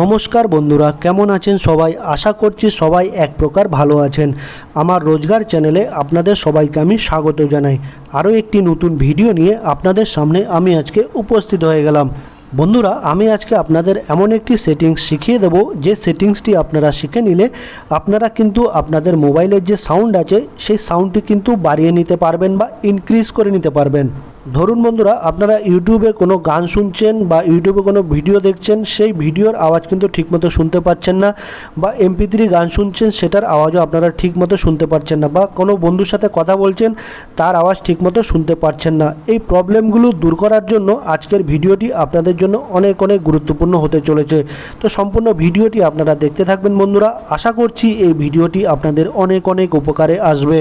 নমস্কার বন্ধুরা, কেমন আছেন সবাই? আশা করছি সবাই এক প্রকার ভালো আছেন। আমার রোজগার চ্যানেলে আপনাদের সবাইকে আমি স্বাগত জানাই। আরও একটি নতুন ভিডিও নিয়ে আপনাদের সামনে আমি আজকে উপস্থিত হয়ে গেলাম। বন্ধুরা, আমি আজকে আপনাদের এমন একটি সেটিংস শিখিয়ে দেবো। যে সেটিংসটি আপনারা শিখে নিলে আপনারা কিন্তু আপনাদের মোবাইলের যে সাউন্ড আছে, সেই সাউন্ডটি কিন্তু বাড়িয়ে নিতে পারবেন বা ইনক্রিজ করে নিতে পারবেন। ধরুন বন্ধুরা, আপনারা ইউটিউবে কোনো গান শুনছেন বা ইউটিউবে কোনো ভিডিও দেখছেন, সেই ভিডিওর আওয়াজ কিন্তু ঠিকমতো শুনতে পাচ্ছেন না বা এমপি থ্রি গান শুনছেন, সেটার আওয়াজও আপনারা ঠিকমতো শুনতে পাচ্ছেন না বা কোনো বন্ধুর সাথে কথা বলছেন, তার আওয়াজ ঠিকমতো শুনতে পাচ্ছেন না। এই প্রবলেমগুলো দূর করার জন্য আজকের ভিডিওটি আপনাদের জন্য অনেক অনেক গুরুত্বপূর্ণ হতে চলেছে। তো সম্পূর্ণ ভিডিওটি আপনারা দেখতে থাকবেন বন্ধুরা। আশা করছি এই ভিডিওটি আপনাদের অনেক অনেক উপকারে আসবে।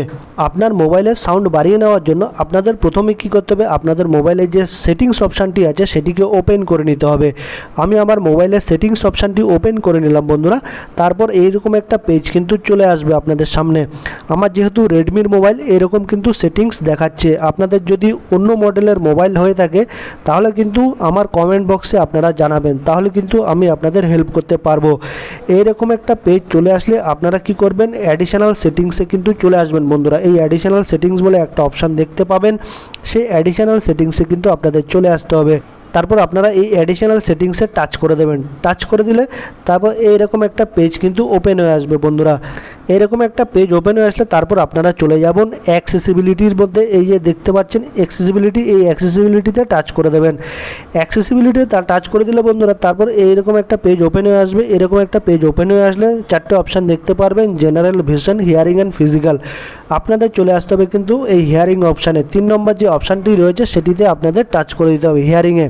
আপনার মোবাইলের সাউন্ড বাড়িয়ে নেওয়ার জন্য আপনাদের প্রথমে কী করতে হবে? আপনাদের মোবাইলের যে সেটিংস অপশানটি আছে, সেটিকে ওপেন করে নিতে হবে। আমি আমার মোবাইলের সেটিংস অপশানটি ওপেন করে নিলাম বন্ধুরা। তারপর এইরকম একটা পেজ কিন্তু চলে আসবে আপনাদের সামনে। আমার যেহেতু রেডমির মোবাইল, এরকম কিন্তু সেটিংস দেখাচ্ছে। আপনাদের যদি অন্য মডেলের মোবাইল হয়ে থাকে, তাহলে কিন্তু আমার কমেন্ট বক্সে আপনারা জানাবেন। তাহলে কিন্তু আমি আপনাদের হেল্প করতে পারব। এইরকম একটা পেজ চলে আসলে আপনারা কি করবেন? অ্যাডিশনাল সেটিংসে কিন্তু চলে আসবেন বন্ধুরা। এই অ্যাডিশনাল সেটিংস বলে একটা অপশান দেখতে পাবেন। সেই অ্যাডিশনাল সেটিংসে কিন্তু আপনাদের চলে আসতে হবে। তারপর আপনারা এই অ্যাডিশনাল সেটিংসে টাচ করে দেবেন। টাচ করে দিলে তারপর এইরকম একটা পেজ কিন্তু ওপেন হয়ে আসবে বন্ধুরা। এরকম একটা পেজ ওপেন হয়ে আসলে তারপর আপনারা চলে যাবেন অ্যাক্সেসিবিলিটির মধ্যে, এই যে দেখতে পাচ্ছেন অ্যাক্সেসিবিলিটি এই অ্যাক্সেসিবিলিটিতে টাচ করে দেবেন। অ্যাক্সেসিবিলিটি তা টাচ করে দিলে বন্ধুরা, তারপর এইরকম একটা পেজ ওপেন হয়ে আসবে। এরকম একটা পেজ ওপেন হয়ে আসলে চারটে অপশান দেখতে পারবেন general vision hearing and physical আপনাদের চলে আসতে হবে কিন্তু এই হিয়ারিং অপশানে তিন নম্বর যে অপশানটি রয়েছে, সেটিতে আপনাদের টাচ করে দিতে হবে হিয়ারিংয়ে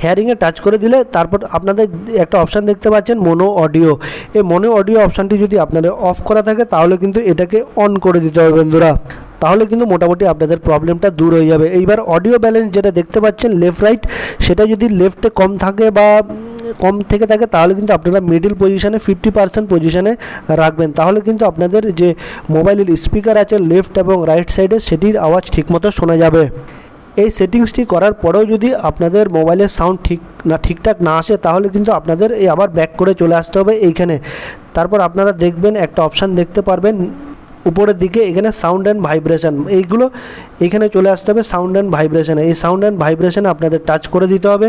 হেয়ারিংয়ে টাচ করে দিলে তারপর আপনাদের একটা অপশান দেখতে পাচ্ছেন মোনো অডিও এই মোনো অডিও অপশানটি যদি আপনাদের অফ করা থাকে তাহলে কিন্তু এটাকে অন করে দিতে হবে বন্ধুরা। তাহলে কিন্তু মোটামুটি আপনাদের প্রবলেমটা দূর হয়ে যাবে। এইবার অডিও ব্যালেন্স যেটা দেখতে পাচ্ছেন লেফট রাইট সেটা যদি লেফটে কম থাকে বা কম থেকে থাকে তাহলে কিন্তু আপনারা মিডিল পজিশানে ফিফটি পার্সেন্ট পজিশানে রাখবেন। তাহলে কিন্তু আপনাদের যে মোবাইলের স্পিকার আছে লেফট এবং রাইট সাইডে সেটির আওয়াজ ঠিকমতো শোনা যাবে। এই সেটিংসটি করার পরেও যদি আপনাদের মোবাইলের সাউন্ড ঠিক না, ঠিকঠাক না আসে, তাহলে কিন্তু আপনাদের এই আবার ব্যাক করে চলে আসতে হবে এইখানে। তারপর আপনারা দেখবেন একটা অপশান দেখতে পারবেন, উপরের দিকে এখানে সাউন্ড অ্যান্ড ভাইব্রেশন। এইগুলো এখানে চলে আসতে হবে সাউন্ড অ্যান্ড ভাইব্রেশনে এই সাউন্ড অ্যান্ড ভাইব্রেশনে আপনাদের টাচ করে দিতে হবে।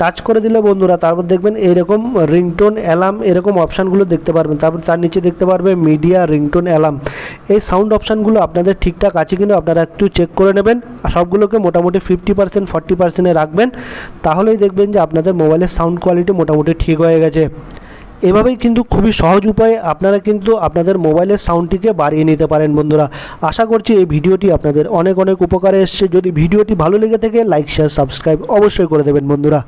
টাচ করে দিলে বন্ধুরা তারপর দেখবেন এরকম রিংটোন অ্যালার্ম এরকম অপশানগুলো দেখতে পারবেন। তারপর তার নিচে দেখতে পারবে মিডিয়া রিংটোন অ্যালার্ম। এই সাউন্ড অপশানগুলো আপনাদের ঠিকঠাক আছে কিনা আপনারা একটু চেক করে নেবেন আর সবগুলোকে মোটামুটি ফিফটি পার্সেন্ট ফর্টি পার্সেন্টে রাখবেন, তাহলেই দেখবেন যে আপনাদের মোবাইলের সাউন্ড কোয়ালিটি মোটামুটি ঠিক হয়ে গেছে। এভাবেই কিন্তু খুবই সহজ উপায়ে আপনারা কিন্তু আপনাদের মোবাইলের সাউন্ডটিকে বাড়িয়ে নিতে পারেন বন্ধুরা। আশা করছি এই ভিডিওটি আপনাদের অনেক অনেক উপকারে এসছে। যদি ভিডিওটি ভালো লেগে থাকে লাইক শেয়ার সাবস্ক্রাইব অবশ্যই করে দেবেন বন্ধুরা।